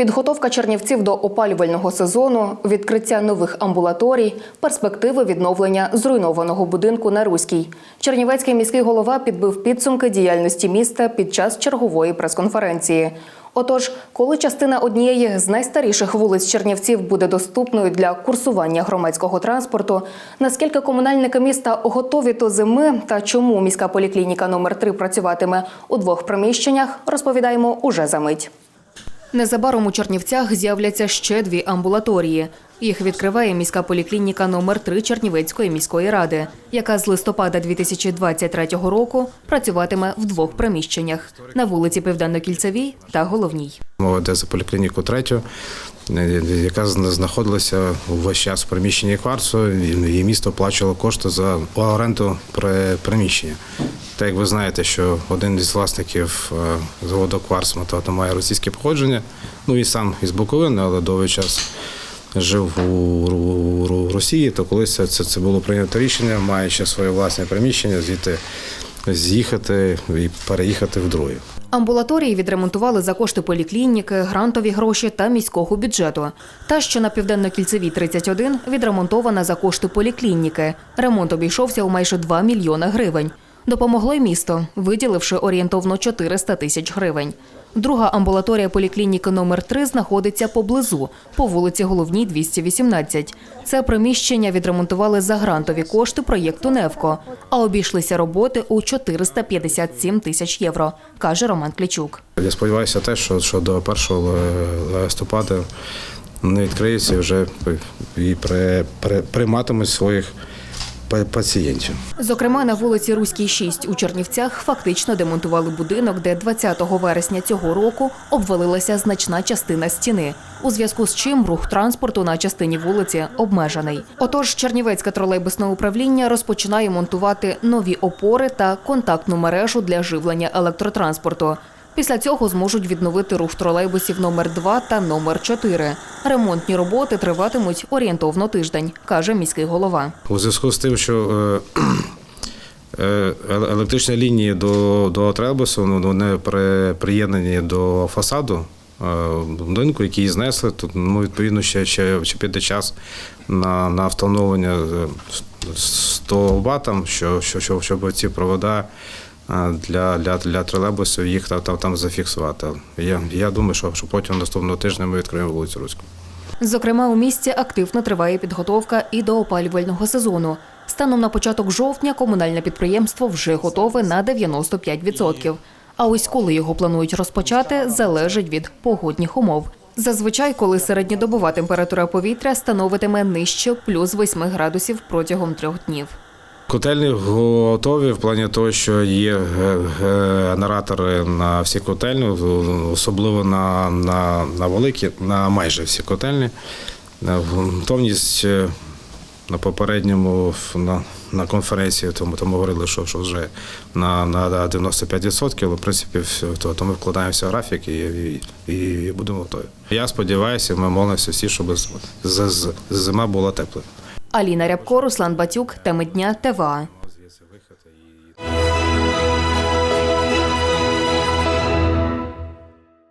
Підготовка чернівців до опалювального сезону, відкриття нових амбулаторій, перспективи відновлення зруйнованого будинку на Руській. Чернівецький міський голова підбив підсумки діяльності міста під час чергової прес-конференції. Отож, коли частина однієї з найстаріших вулиць Чернівців буде доступною для курсування громадського транспорту, наскільки комунальники міста готові до зими та чому міська поліклініка номер 3 працюватиме у двох приміщеннях, розповідаємо уже за мить. Незабаром у Чернівцях з'являться ще дві амбулаторії. Їх відкриває міська поліклініка номер 3 Чернівецької міської ради, яка з листопада 2023 року працюватиме в двох приміщеннях на вулиці Південно-Кільцевій та Головній. Мова йде за поліклініку третю, е, яка зна- знаходилася весь час в приміщенні кварцу, і місто оплачувало кошти за оренду при- приміщення. Так як ви знаєте, що один із власників е, заводу кварц Мотото має російське походження, ну і сам із Буковини, але довгий час жив у, Росії, то колись це, це, було прийнято рішення, маючи своє власне приміщення, звідти з'їхати і переїхати в друге. Амбулаторії відремонтували за кошти поліклініки, грантові гроші та міського бюджету. Та, що на південно-кільцевій 31, відремонтована за кошти поліклініки. Ремонт обійшовся у майже 2 мільйони гривень. Допомогло й місто, виділивши орієнтовно 400 тисяч гривень. Друга амбулаторія поліклініки номер 3 знаходиться поблизу, по вулиці Головній, 218. Це приміщення відремонтували за грантові кошти проєкту «Невко», а обійшлися роботи у 457 тисяч євро, каже Роман Клічук. Я сподіваюся, те, що, що до 1 листопада не відкриється вже і при, при, прийматимуть своїх пацієнтів. Зокрема, на вулиці Руській 6 у Чернівцях фактично демонтували будинок, де 20 вересня цього року обвалилася значна частина стіни, у зв'язку з чим рух транспорту на частині вулиці обмежений. Отож, Чернівецьке тролейбусне управління розпочинає монтувати нові опори та контактну мережу для живлення електротранспорту. Після цього зможуть відновити рух тролейбусів номер 2 та номер 4. Ремонтні роботи триватимуть орієнтовно тиждень, каже міський голова. У зв'язку з тим, що е, е, еле- електричні лінії до, до тролейбусу ну, вони при, приєднані до фасаду е, будинку, який знесли, то ну, відповідно ще, ще, ще піде час на, на встановлення е, 100 Вт, що, що, що, щоб ці провода е, для, для, для тролейбусів їх там, там, зафіксувати. Я, я думаю, що, що протягом наступного тижня ми відкриємо вулицю Руську. Зокрема, у місті активно триває підготовка і до опалювального сезону. Станом на початок жовтня комунальне підприємство вже готове на 95%. А ось коли його планують розпочати, залежить від погодних умов. Зазвичай, коли середньодобова температура повітря становитиме нижче плюс 8 градусів протягом трьох днів. Котельні готові в плані того, що є генератори на всі котельні, особливо на, на, на великі, на майже всі котельні. Е, Готовність е, на попередньому на, на конференції, тому, тому говорили, що, що вже на, на 95%, але в принципі все, то, то ми вкладаємося в графік і, і, і будемо готові. Я сподіваюся, ми молимося всі, щоб зима була тепла. Аліна Рябко, Руслан Батюк, теми дня ТВА.